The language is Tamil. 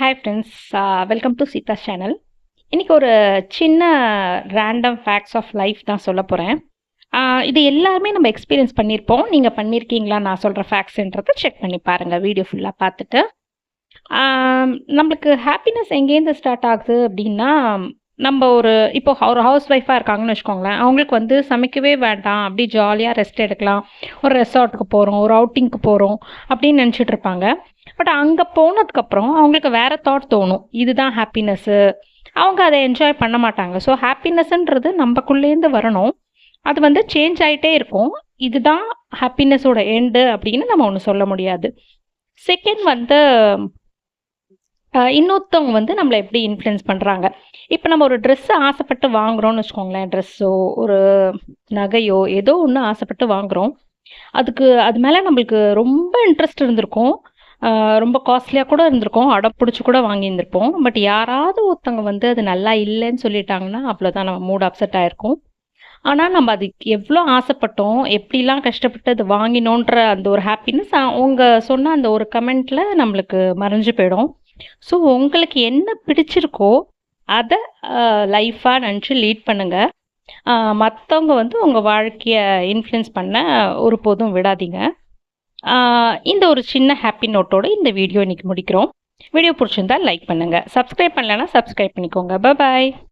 Hi friends welcome to Seetha channel இன்றைக்கி ஒரு சின்ன ரேண்டம் ஃபேக்ட்ஸ் ஆஃப் லைஃப் தான் சொல்ல போகிறேன் uh, இது எல்லாருமே நம்ம எக்ஸ்பீரியன்ஸ் பண்ணியிருப்போம் நீங்கள் பண்ணியிருக்கீங்களா நான் சொல்கிற ஃபேக்ட்ஸ்ன்றதை செக் பண்ணி பாருங்கள் வீடியோ ஃபுல்லாக பார்த்துட்டு. Um, நம்மளுக்கு ஹாப்பினஸ் எங்கேருந்து ஸ்டார்ட் ஆகுது அப்படின்னா நம்ம ஒரு இப்போ ஒரு ஹவுஸ் ஒய்ஃபாக இருக்காங்கன்னு வச்சுக்கோங்களேன். அவங்களுக்கு வந்து சமைக்கவே வேண்டாம். அப்படி ஜாலியாக ரெஸ்ட் எடுக்கலாம். ஒரு ரெசார்ட்டுக்கு போகிறோம் ஒரு அவுட்டிங்க்கு போகிறோம் அப்படின்னு நினச்சிட்டு இருப்பாங்க. பட் அங்கே போனதுக்கப்புறம் அவங்களுக்கு வேற தாட் தோணும். இதுதான் ஹாப்பினஸ்ஸு அவங்க அதை என்ஜாய் பண்ண மாட்டாங்க. ஸோ ஹாப்பினஸ்ன்றது நம்மக்குள்ளேருந்து வரணும். அது வந்து சேஞ்ச் ஆகிட்டே இருக்கும். இதுதான் ஹாப்பினஸோட எண்டு அப்படின்னு நம்ம ஒன்று சொல்ல முடியாது. செகண்ட் வந்து இன்னொருத்தவங்க வந்து நம்மளை எப்படி இன்ஃப்ளூயன்ஸ் பண்ணுறாங்க இப்போ நம்ம ஒரு ட்ரெஸ்ஸு ஆசைப்பட்டு வாங்குறோம்னு வச்சுக்கோங்களேன். ட்ரெஸ்ஸோ ஒரு நகையோ ஏதோ ஒன்று ஆசைப்பட்டு வாங்குறோம். அதுக்கு அது மேலே நம்மளுக்கு ரொம்ப இன்ட்ரெஸ்ட் இருந்திருக்கும். ரொம்ப காஸ்ட்லியாக கூட இருந்திருக்கும். அடம் பிடிச்சி கூட வாங்கியிருந்திருப்போம். பட் யாராவது ஒருத்தவங்க வந்து அது நல்லா இல்லைன்னு சொல்லிட்டாங்கன்னா அவ்வளோதான் நம்ம மூட் அப்செட் ஆயிருக்கும். ஆனால் நம்ம அதுக்கு எவ்வளோ ஆசைப்பட்டோம் எப்படிலாம் கஷ்டப்பட்டு அது வாங்கினோன்ற அந்த ஒரு ஹாப்பினஸ் அவங்க சொன்ன அந்த ஒரு கமெண்ட்டில் நம்மளுக்கு மறைஞ்சு போயிடும். ஸோ உங்களுக்கு என்ன பிடிச்சிருக்கோ அதை லைஃபாக நினச்சி லீட் பண்ணுங்கள் மற்றவங்க வந்து உங்கள் வாழ்க்கையை இன்ஃப்ளூயன்ஸ் பண்ண ஒருபோதும் விடாதீங்க. இந்த ஒரு சின்ன ஹாப்பி நோட்டோடு இந்த வீடியோ இன்னைக்கு முடிக்கிறோம். வீடியோ பிடிச்சிருந்தா லைக் பண்ணுங்கள் சப்ஸ்கிரைப் பண்ணலைன்னா சப்ஸ்கிரைப் பண்ணிக்கோங்க. பாய்